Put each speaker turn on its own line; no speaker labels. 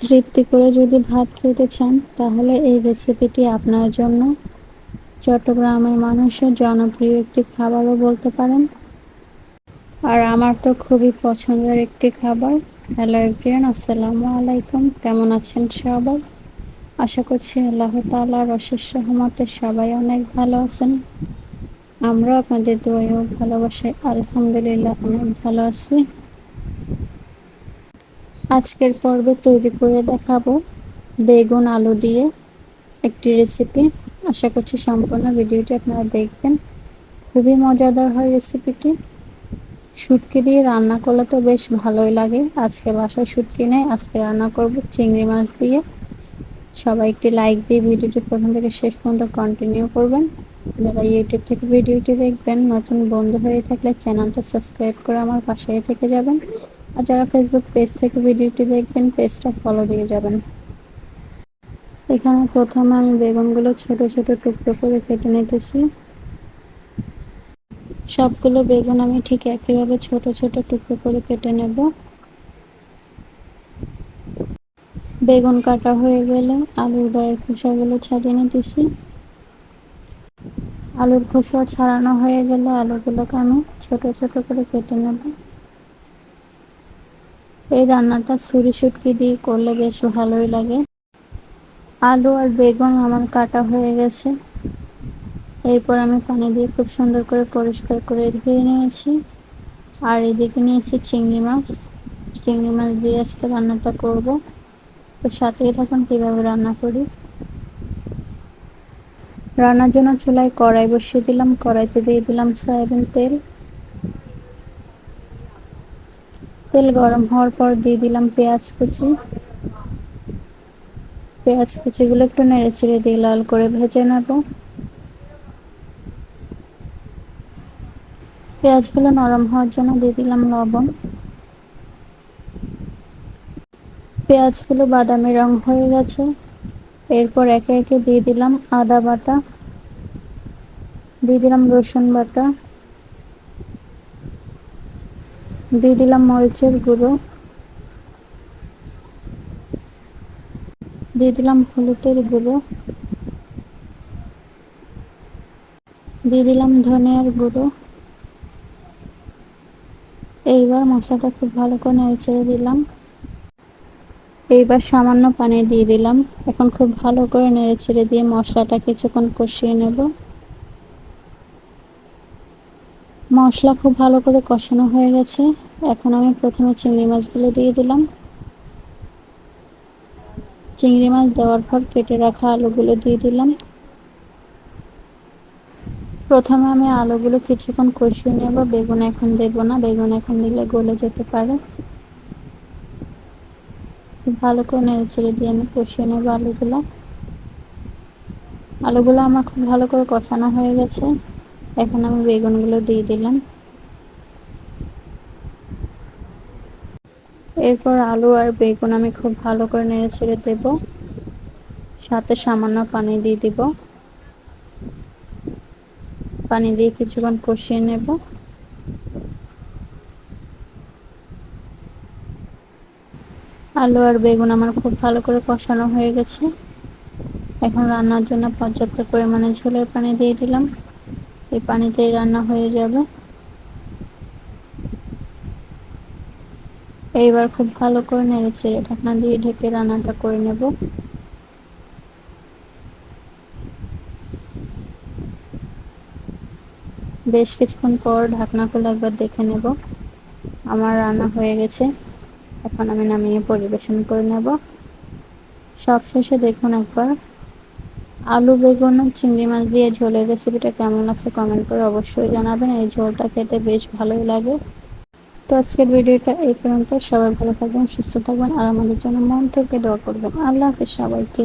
তৃপ্তি করে যদি ভাত খেতে চান, তাহলে এই রেসিপিটি আপনার জন্য। চট্টগ্রামের মানুষের জনপ্রিয় একটি খাবারও বলতে পারেন। আর আমার তো খুবই পছন্দের একটি খাবার। হ্যালো এভরিয়ান আসসালামু আলাইকুম। কেমন আছেন সবাই? আশা করছি আল্লাহ তালার অশেষ সহমতে সবাই অনেক ভালো আছেন। আমরা আপনাদের দোয়াইও ভালোবাসাই আলহামদুলিল্লাহ অনেক ভালো আছি। আজকের পর্বে তৈরি করে দেখাবো বেগুন আলু দিয়ে একটি রেসিপি আশা করছি সম্পূর্ণ ভিডিওটি আপনারা দেখবেন। খুবই মজাদার হয় রেসিপিটি শুটকি দিয়ে রান্না করলে তো বেশ ভালোই লাগে। আজকে বাসায় শুটকি নেই, আজকে রান্না করব চিংড়ি মাছ দিয়ে। সবাই একটি লাইক দিয়ে ভিডিওটি প্রথম থেকে শেষ পর্যন্ত কন্টিনিউ করবেন। যারা ইউটিউব থেকে ভিডিওটি দেখবেন। নতুন বন্ধু হয়ে থাকলে চ্যানেলটা সাবস্ক্রাইব করে আমার পাশেই থেকে যাবেন। আর যারা ফেসবুক পেজ থেকে ভিডিওটি দেখবেন পেজটা ফলো দিয়ে যাবেন। এখানে প্রথমে আমি বেগুনগুলো ছোট ছোট টুকরো করে কেটে নিতেছি। সবগুলো বেগুন আমি ঠিক একইভাবে ছোট ছোট টুকরো করে কেটে নেব। বেগুন কাটা হয়ে গেলে আলুর গায়ের খোসাগুলো ছাড়িয়ে নিতেছি। আলুর খোসা ছাড়ানো হয়ে গেলে আলুগুলোকে আমি ছোট ছোট করে কেটে নেব। এই রান্নাটা ছুরি সুটকি দিয়ে করলে বেশ ভালোই লাগে। আলু আর বেগুন আমার কাটা হয়ে গেছে। এরপর আমি পানি দিয়ে খুব সুন্দর করে পরিষ্কার করে ধুয়ে নিয়েছি। আর এদিকে নিয়েছি চিংড়ি মাছ। চিংড়ি মাছ দিয়ে আজকে রান্নাটা করব। তো সাথেই থাকুন, কীভাবে রান্না করি। রান্নার জন্য চুলায় কড়াই বসিয়ে দিলাম। কড়াইতে দিয়ে দিলাম সয়াবিন তেল। তেল গরম হওয়ার পর দিয়ে দিলাম পেঁয়াজ কুচি। পেঁয়াজ কুচিগুলো একটু নেড়ে চেড়ে দিয়ে লাল করে ভেজে নেব। পেঁয়াজগুলো নরম হওয়ার জন্য দিয়ে দিলাম লবণ। পেঁয়াজগুলো বাদামি রং হয়ে গেছে। এরপর একে একে দিয়ে দিলাম আদা বাটা। দিয়ে দিলাম রসুন বাটা। দিয়ে দিলাম মরিচের গুঁড়ো। দিয়ে দিলাম হলুদের গুঁড়ো। দিয়ে দিলাম ধনিয়ার গুঁড়ো। এইবার মশলাটা খুব ভালো করে নেড়ে ছেড়ে দিলাম। এইবার সামান্য পানি দিয়ে দিলাম। এখন খুব ভালো করে নেড়ে ছেড়ে দিয়ে মশলাটা কিছুক্ষণ কষিয়ে নেব। মশলা খুব ভালো করে কষানো হয়ে গেছে। এখন আমি প্রথমে চিংড়ি মাছগুলো দিয়ে দিলাম। চিংড়ি মাছ দেওয়ার পর কেটে রাখা আলুগুলো দিয়ে দিলাম। প্রথমে আমি আলুগুলো কিছুক্ষণ কষিয়ে নেব। বেগুন এখন দেব না, বেগুন এখন দিলে গলে যেতে পারে। ভালো করে নেড়েচেড়ে দিয়ে আমি কষিয়ে নেব আলুগুলো। আলুগুলো আমার খুব ভালো করে কষানো হয়ে গেছে। এখন আমি বেগুনগুলো দিয়ে দিলাম। এরপর আলু আর বেগুন আমি খুব ভালো করে নেড়ে ছেড়ে দেব। সাথে সামান্য পানি দিয়ে দিব। পানি দিয়ে কিছুক্ষণ কষিয়ে নেব। আলু আর বেগুন আমার খুব ভালো করে কষানো হয়ে গেছে। এখন রান্নার জন্য পর্যাপ্ত পরিমাণে ঝোলের পানি দিয়ে দিলাম। এই পানিতেই রান্না হয়ে যাবে। এইবার খুব ভালো করে নেড়ে ছেড়ে ঢাকনা দিয়ে ঢেকে রান্নাটা করে নেব। বেশ কিছুক্ষণ পর ঢাকনা খুলে একবার দেখে নেব। আমার রান্না হয়ে গেছে। এখন আমি নামিয়ে পরিবেশন করে নেব। সব শেষে দেখুন একবার আলু, বেগুন, চিংড়ি মাছ দিয়ে ঝোলের রেসিপিটা কেমন লাগছে কমেন্ট করে অবশ্যই জানাবেন। এই ঝোলটা খেতে বেশ ভালোই লাগে। তো আজকের ভিডিওটা এই পর্যন্ত। সবাই ভালো থাকবেন, সুস্থ থাকবেন আর আমাদের জন্য মন থেকে দোয়া করবেন। আল্লাহ হাফিজ সবাইকে।